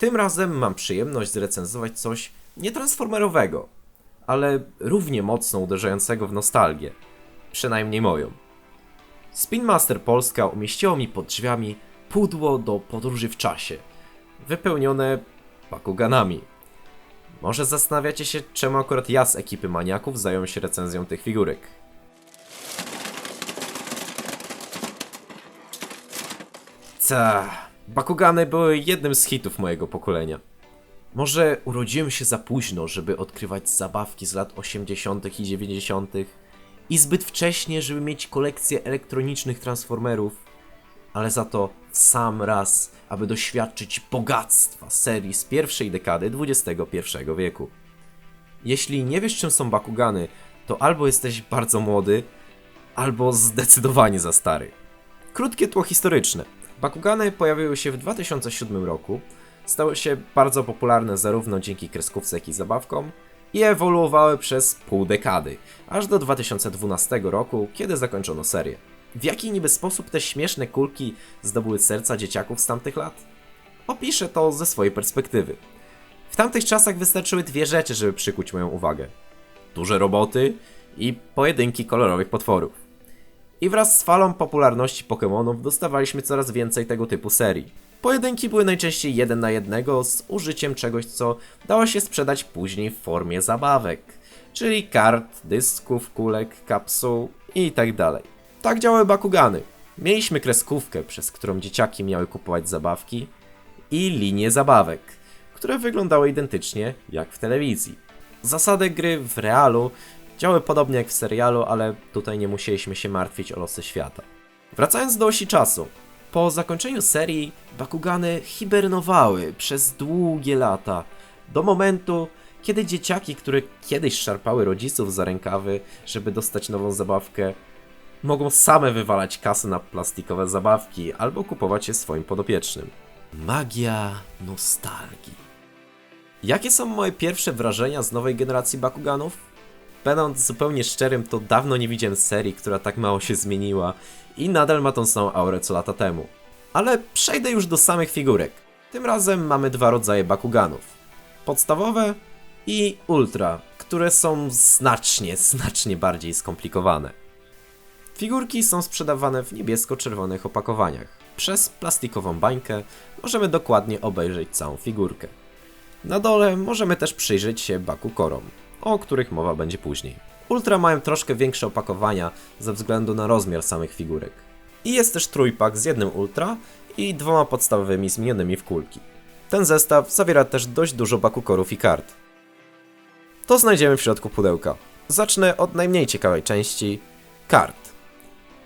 Tym razem mam przyjemność zrecenzować coś nietransformerowego, ale równie mocno uderzającego w nostalgię. Przynajmniej moją. Spin Master Polska umieściło mi pod drzwiami pudło do podróży w czasie, wypełnione Bakuganami. Może zastanawiacie się, czemu akurat ja z ekipy maniaków zająłem się recenzją tych figurek. Ta, Bakugany były jednym z hitów mojego pokolenia. Może urodziłem się za późno, żeby odkrywać zabawki z lat 80. i 90. i zbyt wcześnie, żeby mieć kolekcję elektronicznych transformerów, ale za to sam raz, aby doświadczyć bogactwa serii z pierwszej dekady XXI wieku. Jeśli nie wiesz, czym są Bakugany, to albo jesteś bardzo młody, albo zdecydowanie za stary. Krótkie tło historyczne. Bakugany pojawiły się w 2007 roku, stały się bardzo popularne zarówno dzięki kreskówce, jak i zabawkom i ewoluowały przez pół dekady, aż do 2012 roku, kiedy zakończono serię. W jaki niby sposób te śmieszne kulki zdobyły serca dzieciaków z tamtych lat? Opiszę to ze swojej perspektywy. W tamtych czasach wystarczyły dwie rzeczy, żeby przykuć moją uwagę. Duże roboty i pojedynki kolorowych potworów. I wraz z falą popularności Pokémonów dostawaliśmy coraz więcej tego typu serii. Pojedynki były najczęściej jeden na jednego z użyciem czegoś, co dało się sprzedać później w formie zabawek, czyli kart, dysków, kulek, kapsuł i tak. Tak działały Bakugany. Mieliśmy kreskówkę, przez którą dzieciaki miały kupować zabawki i linię zabawek, które wyglądały identycznie jak w telewizji. Zasady gry w realu działały podobnie jak w serialu, ale tutaj nie musieliśmy się martwić o losy świata. Wracając do osi czasu. Po zakończeniu serii Bakugany hibernowały przez długie lata, do momentu, kiedy dzieciaki, które kiedyś szarpały rodziców za rękawy, żeby dostać nową zabawkę, mogą same wywalać kasy na plastikowe zabawki albo kupować je swoim podopiecznym. Magia nostalgii. Jakie są moje pierwsze wrażenia z nowej generacji Bakuganów? Będąc zupełnie szczerym, to dawno nie widziałem serii, która tak mało się zmieniła i nadal ma tą samą aurę co lata temu. Ale przejdę już do samych figurek. Tym razem mamy dwa rodzaje Bakuganów. Podstawowe i Ultra, które są znacznie, znacznie bardziej skomplikowane. Figurki są sprzedawane w niebiesko-czerwonych opakowaniach. Przez plastikową bańkę możemy dokładnie obejrzeć całą figurkę. Na dole możemy też przyjrzeć się Bakukorom, o których mowa będzie później. Ultra mają troszkę większe opakowania ze względu na rozmiar samych figurek. I jest też trójpak z jednym Ultra i dwoma podstawowymi zmienionymi w kulki. Ten zestaw zawiera też dość dużo Bakukorów i kart. To znajdziemy w środku pudełka. Zacznę od najmniej ciekawej części kart.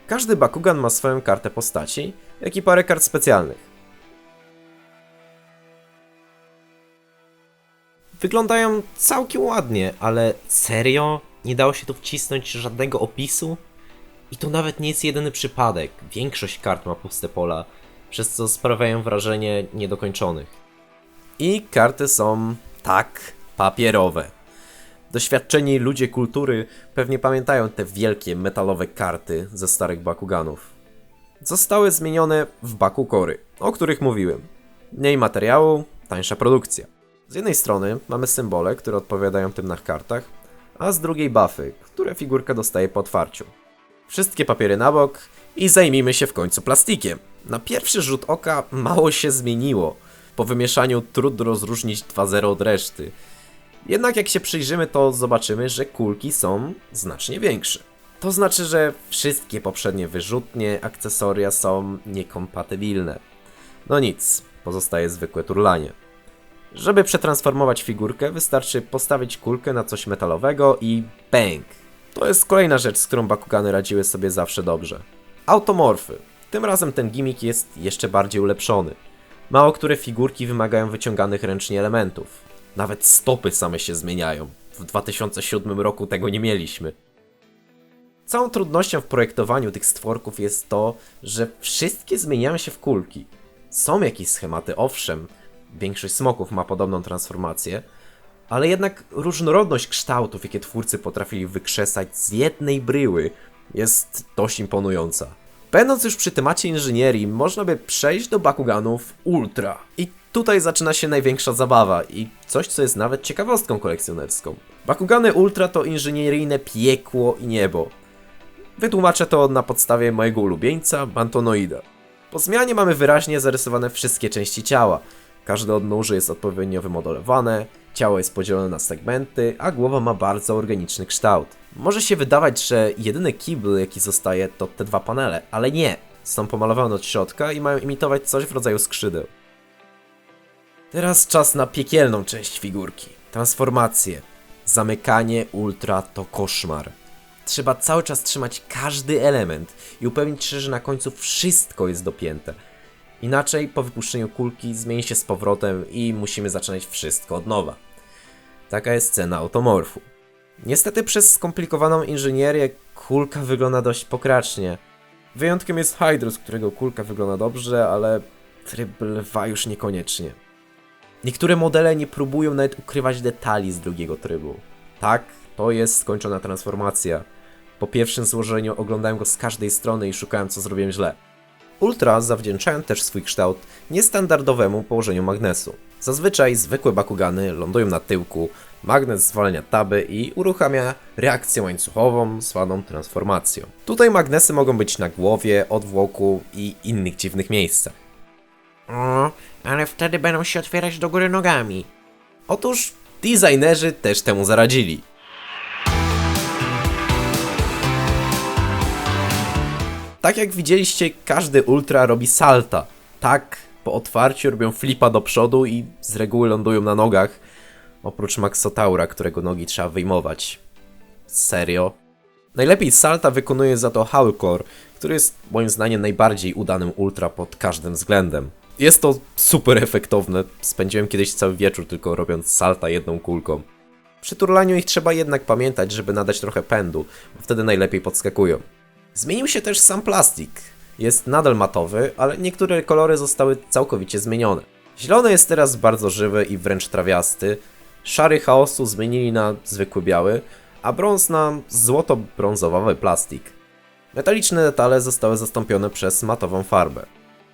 Każdy Bakugan ma swoją kartę postaci, jak i parę kart specjalnych. Wyglądają całkiem ładnie, ale serio? Nie dało się tu wcisnąć żadnego opisu? I to nawet nie jest jedyny przypadek. Większość kart ma puste pola, przez co sprawiają wrażenie niedokończonych. I karty są tak papierowe. Doświadczeni ludzie kultury pewnie pamiętają te wielkie metalowe karty ze starych Bakuganów. Zostały zmienione w Bakukory, o których mówiłem. Mniej materiału, tańsza produkcja. Z jednej strony mamy symbole, które odpowiadają tym na kartach, a z drugiej buffy, które figurka dostaje po otwarciu. Wszystkie papiery na bok i zajmijmy się w końcu plastikiem. Na pierwszy rzut oka mało się zmieniło. Po wymieszaniu trudno rozróżnić 2-0 od reszty. Jednak jak się przyjrzymy, to zobaczymy, że kulki są znacznie większe. To znaczy, że wszystkie poprzednie wyrzutnie, akcesoria są niekompatybilne. No nic, pozostaje zwykłe turlanie. Żeby przetransformować figurkę, wystarczy postawić kulkę na coś metalowego i bang! To jest kolejna rzecz, z którą Bakugany radziły sobie zawsze dobrze. Automorfy. Tym razem ten gimmick jest jeszcze bardziej ulepszony. Mało które figurki wymagają wyciąganych ręcznie elementów. Nawet stopy same się zmieniają. W 2007 roku tego nie mieliśmy. Całą trudnością w projektowaniu tych stworków jest to, że wszystkie zmieniają się w kulki. Są jakieś schematy, owszem, większość smoków ma podobną transformację, ale jednak różnorodność kształtów, jakie twórcy potrafili wykrzesać z jednej bryły, jest dość imponująca. Będąc już przy temacie inżynierii, można by przejść do Bakuganów Ultra. I tutaj zaczyna się największa zabawa i coś, co jest nawet ciekawostką kolekcjonerską. Bakugany Ultra to inżynieryjne piekło i niebo. Wytłumaczę to na podstawie mojego ulubieńca, Bantonoida. Po zmianie mamy wyraźnie zarysowane wszystkie części ciała. Każde odnóże jest odpowiednio wymodelowane, ciało jest podzielone na segmenty, a głowa ma bardzo organiczny kształt. Może się wydawać, że jedyny kibel jaki zostaje to te dwa panele, ale nie. Są pomalowane od środka i mają imitować coś w rodzaju skrzydeł. Teraz czas na piekielną część figurki. Transformacje. Zamykanie ultra to koszmar. Trzeba cały czas trzymać każdy element i upewnić się, że na końcu wszystko jest dopięte. Inaczej po wypuszczeniu kulki zmieni się z powrotem i musimy zaczynać wszystko od nowa. Taka jest cena automorfu. Niestety przez skomplikowaną inżynierię kulka wygląda dość pokracznie. Wyjątkiem jest Hydrus, którego kulka wygląda dobrze, ale tryb lwa już niekoniecznie. Niektóre modele nie próbują nawet ukrywać detali z drugiego trybu. Tak, to jest skończona transformacja. Po pierwszym złożeniu oglądałem go z każdej strony i szukałem co zrobiłem źle. Ultra zawdzięczają też swój kształt niestandardowemu położeniu magnesu. Zazwyczaj zwykłe bakugany lądują na tyłku, magnes zwalnia taby i uruchamia reakcję łańcuchową zwaną transformacją. Tutaj magnesy mogą być na głowie, odwłoku i innych dziwnych miejscach. O, ale wtedy będą się otwierać do góry nogami. Otóż designerzy też temu zaradzili. Tak jak widzieliście, każdy ultra robi salta. Tak, po otwarciu robią flipa do przodu i z reguły lądują na nogach. Oprócz Maxotaura, którego nogi trzeba wyjmować. Serio? Najlepiej salta wykonuje za to Howlcore, który jest moim zdaniem najbardziej udanym ultra pod każdym względem. Jest to super efektowne. Spędziłem kiedyś cały wieczór tylko robiąc salta jedną kulką. Przy turlaniu ich trzeba jednak pamiętać, żeby nadać trochę pędu, bo wtedy najlepiej podskakują. Zmienił się też sam plastik. Jest nadal matowy, ale niektóre kolory zostały całkowicie zmienione. Zielony jest teraz bardzo żywy i wręcz trawiasty. Szary chaosu zmienili na zwykły biały, a brąz na złoto-brązowy plastik. Metaliczne detale zostały zastąpione przez matową farbę.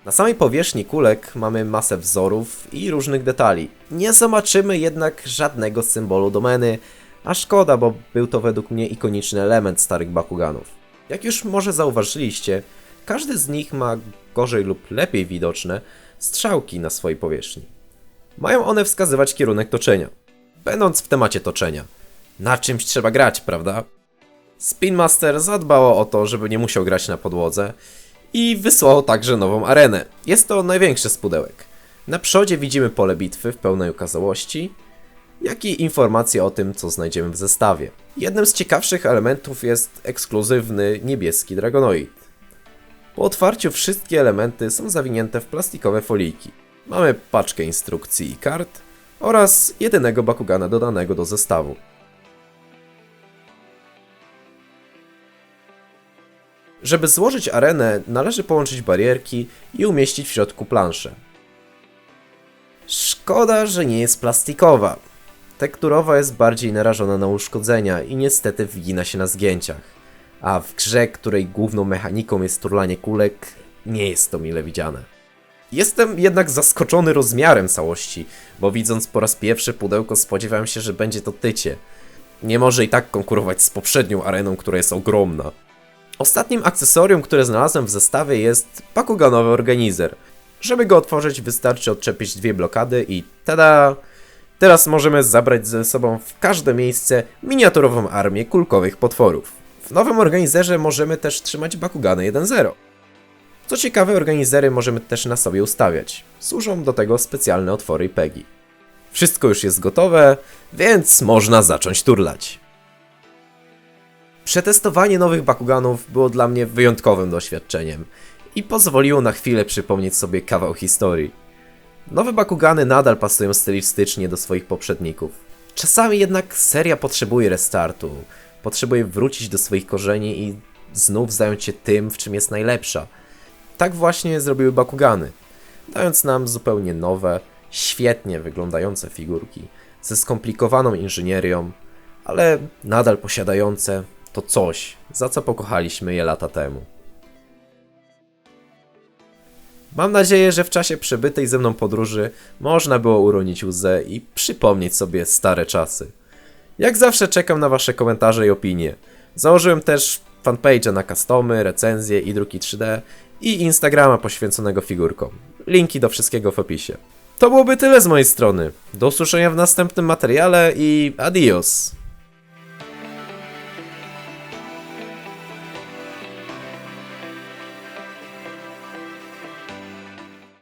Na samej powierzchni kulek mamy masę wzorów i różnych detali. Nie zobaczymy jednak żadnego symbolu domeny, a szkoda, bo był to według mnie ikoniczny element starych Bakuganów. Jak już może zauważyliście, każdy z nich ma gorzej lub lepiej widoczne strzałki na swojej powierzchni. Mają one wskazywać kierunek toczenia. Będąc w temacie toczenia, na czymś trzeba grać, prawda? Spin Master zadbało o to, żeby nie musiał grać na podłodze i wysłało także nową arenę. Jest to największy z pudełek. Na przodzie widzimy pole bitwy w pełnej okazałości, jak i informacje o tym, co znajdziemy w zestawie. Jednym z ciekawszych elementów jest ekskluzywny niebieski Dragonoid. Po otwarciu wszystkie elementy są zawinięte w plastikowe foliki. Mamy paczkę instrukcji i kart oraz jedynego Bakugana dodanego do zestawu. Żeby złożyć arenę, należy połączyć barierki i umieścić w środku planszę. Szkoda, że nie jest plastikowa. Tekturowa jest bardziej narażona na uszkodzenia i niestety wygina się na zgięciach. A w grze, której główną mechaniką jest turlanie kulek, nie jest to mile widziane. Jestem jednak zaskoczony rozmiarem całości, bo widząc po raz pierwszy pudełko spodziewałem się, że będzie to tycie. Nie może i tak konkurować z poprzednią areną, która jest ogromna. Ostatnim akcesorium, które znalazłem w zestawie jest Bakuganowy organizer. Żeby go otworzyć wystarczy odczepić dwie blokady i tada! Teraz możemy zabrać ze sobą w każde miejsce miniaturową armię kulkowych potworów. W nowym organizerze możemy też trzymać Bakugany 1.0. Co ciekawe, organizery możemy też na sobie ustawiać. Służą do tego specjalne otwory pegi. Wszystko już jest gotowe, więc można zacząć turlać. Przetestowanie nowych Bakuganów było dla mnie wyjątkowym doświadczeniem i pozwoliło na chwilę przypomnieć sobie kawał historii. Nowe Bakugany nadal pasują stylistycznie do swoich poprzedników. Czasami jednak seria potrzebuje restartu, potrzebuje wrócić do swoich korzeni i znów zająć się tym, w czym jest najlepsza. Tak właśnie zrobiły Bakugany, dając nam zupełnie nowe, świetnie wyglądające figurki, ze skomplikowaną inżynierią, ale nadal posiadające to coś, za co pokochaliśmy je lata temu. Mam nadzieję, że w czasie przebytej ze mną podróży można było uronić łzę i przypomnieć sobie stare czasy. Jak zawsze czekam na wasze komentarze i opinie. Założyłem też fanpage'a na customy, recenzje i druki 3D i Instagrama poświęconego figurkom. Linki do wszystkiego w opisie. To byłoby tyle z mojej strony. Do usłyszenia w następnym materiale i adios!